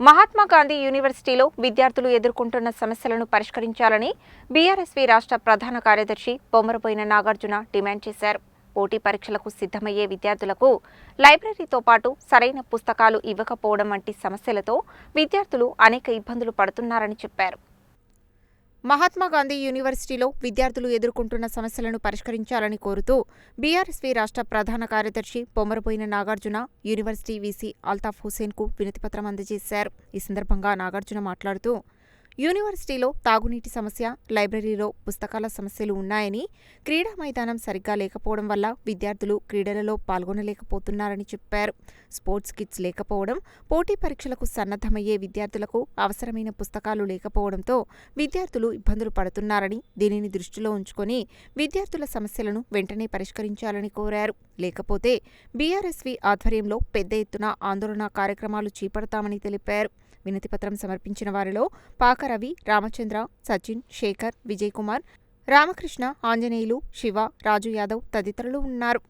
మహాత్మా గాంధీ యూనివర్సిటీలో విద్యార్థులు ఎదుర్కొంటున్న సమస్యలను పరిష్కరించాలని బీఆర్ఎస్వి రాష్ట్ర ప్రధాన కార్యదర్శి బొమ్మరబోయిన నాగార్జున డిమాండ్ చేశారు. పోటీ పరీక్షలకు సిద్ధమయ్యే విద్యార్థులకు లైబ్రరీతో పాటు సరైన పుస్తకాలు ఇవ్వకపోవడం వంటి సమస్యలతో విద్యార్థులు అనేక ఇబ్బందులు పడుతున్నారని చెప్పారు. మహాత్మాగాంధీ యూనివర్సిటీలో విద్యార్థులు ఎదుర్కొంటున్న సమస్యలను పరిష్కరించాలని కోరుతూ బీఆర్ఎస్వీ రాష్ట్ర ప్రధాన కార్యదర్శి పొమ్మరపోయిన నాగార్జున యూనివర్సిటీ వీసీ అల్తాఫ్ హుసేన్కు వినతిపత్రం అందజేశారు. ఈ సందర్భంగా నాగార్జున మాట్లాడుతూ యూనివర్సిటీలో తాగునీటి సమస్య లైబ్రరీలో పుస్తకాల సమస్యలు ఉన్నాయని క్రీడా మైదానం సరిగ్గా లేకపోవడం వల్ల విద్యార్థులు క్రీడలలో పాల్గొనలేకపోతున్నారని చెప్పారు. స్పోర్ట్స్ కిట్స్ లేకపోవడం పోటీ పరీక్షలకు సన్నద్ధమయ్యే విద్యార్థులకు అవసరమైన పుస్తకాలు లేకపోవడంతో విద్యార్థులు ఇబ్బందులు పడుతున్నారని దీనిని దృష్టిలో ఉంచుకొని విద్యార్థుల సమస్యలను వెంటనే పరిష్కరించాలని కోరారు. లేకపోతే బీఆర్ఎస్వి ఆధ్వర్యంలో పెద్ద ఎత్తున ఆందోళన కార్యక్రమాలు చేపడతామని తెలిపారు. వినతిపత్రం సమర్పించిన వారిలో పాక రవి రామచంద్ర సచిన్ శేఖర్ విజయ్ కుమార్ రామకృష్ణ ఆంజనేయులు శివ రాజు యాదవ్ తదితరులు ఉన్నారు.